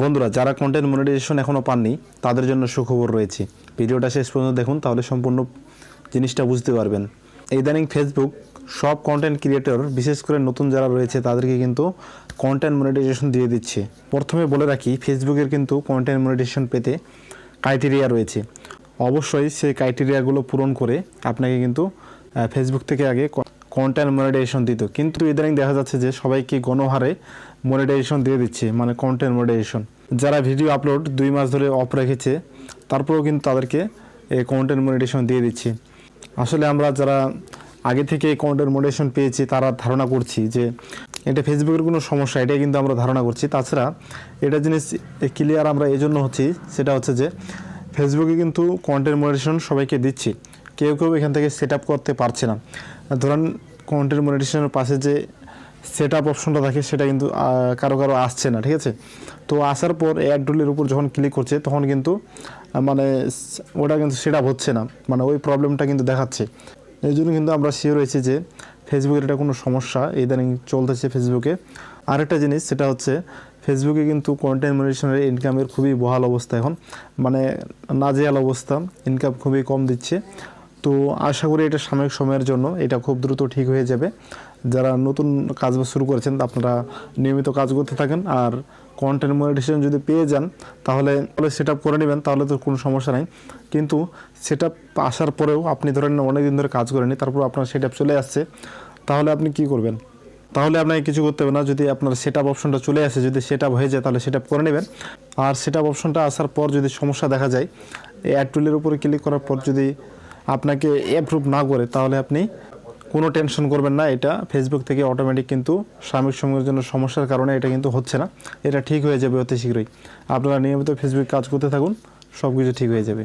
বন্ধুরা, যারা content monetization এখনও পাননি, তাদের জন্য সুখবর রয়েছে। ভিডিওটা শেষ পর্যন্ত দেখুন, তাহলে সম্পূর্ণ জিনিসটা বুঝতে পারবেন। ইদানিং ফেসবুক সব কন্টেন্ট ক্রিয়েটর বিশেষ করে নতুন যারা রয়েছে, তাদেরকে কিন্তু কন্টেন্ট মনিটাইজেশন দিয়ে দিচ্ছে। প্রথমে বলে রাখি ফেসবুকের কিন্তু কন্টেন্ট মনিটাইজেশন পেতে ক্রাইটেরিয়া রয়েছে। অবশ্যই সেই ক্রাইটেরিয়াগুলো পূরণ করে আপনাকে কিন্তু ফেসবুক থেকে আগে কন্টেন্ট মনিটাইজেশন দিত। কিন্তু ইদানিং দেখা যাচ্ছে যে সবাইকে গণহারে মনিটাইজেশন দিয়ে দিচ্ছে মানে কন্টেন্ট মনিটাইজেশন যারা ভিডিও আপলোড দুই মাস ধরে অফ রেখেছে, তারপরেও কিন্তু তাদেরকে এই কন্টেন্ট মনিটাইজেশন দিয়ে দিচ্ছে। আসলে আমরা যারা আগে থেকে এই কন্টেন্ট মনিটাইজেশন পেয়েছি, তারা ধারণা করছি যে এটা ফেসবুকের কোনো সমস্যা, এটাই কিন্তু আমরা ধারণা করছি। তাছাড়া এটা জিনিস ক্লিয়ার আমরা এই জন্য হচ্ছি, সেটা হচ্ছে যে ফেসবুকে কিন্তু কন্টেন্ট মনিটাইজেশন সবাইকে দিচ্ছি। কেউ কেউ এখান থেকে সেট করতে পারছে না। ধরেন কন্টেন্ট মনিটাইজেশনের পাশে যে সেট আপ অপশনটা থাকে, সেটা কিন্তু কারও কারও আসছে না, ঠিক আছে? তো আসার পর অ্যাড ডুলের উপর যখন ক্লিক করছে, তখন কিন্তু মানে ওটা কিন্তু সেট আপ হচ্ছে না। মানে ওই প্রবলেমটা কিন্তু দেখাচ্ছে। এই জন্য কিন্তু আমরা শিওর হয়েছি যে ফেসবুকের এটা কোনো সমস্যা, ইদানিং চলতেছে ফেসবুকে আরেকটা জিনিস, সেটা হচ্ছে ফেসবুকে কিন্তু কন্টেন্ট মনিটেশনের ইনকামের খুবই বহাল অবস্থা এখন। মানে নাজেহাল অবস্থা ইনকাম খুবই কম দিচ্ছে। তো আশা করি এটা সাময়িক সময়ের জন্য, এটা খুব দ্রুত ঠিক হয়ে যাবে। যারা নতুন কাজ শুরু করেছেন, আপনারা নিয়মিত কাজ করতে থাকেন আর কন্টেন্ট মনিটেশন যদি পেয়ে যান, তাহলে সেট আপ করে নেবেন, তাহলে তো কোনো সমস্যা নাই। কিন্তু সেট আপ আসার পরেও আপনি ধরেন অনেক দিন ধরে কাজ করেনি তারপর আপনার সেট আপ চলে আসছে, তাহলে আপনি কি করবেন? তাহলে আপনাকে কিছু করতে হবে না, যদি আপনার সেট আপ অপশনটা চলে আসে, যদি সেট আপ হয়ে যায়, তাহলে সেট আপ করে নেবেন। আর সেট আপ অপশনটা আসার পর যদি সমস্যা দেখা যায় অ্যাড টুলের উপরে ক্লিক করার পর যদি আপনাকে অ্যাপ্রুভ না করে তাহলে আপনি কোনো টেনশন করবেন না, এটা ফেসবুক থেকে অটোমেটিক কিন্তু স্বামীর সঙ্গের জন্য সমস্যার কারণে এটা কিন্তু হচ্ছে না। এটা ঠিক হয়ে যাবে অতি শীঘ্রই। আপনারা নিয়মিত ফেসবুক কাজ করতে থাকুন সব কিছু ঠিক হয়ে যাবে।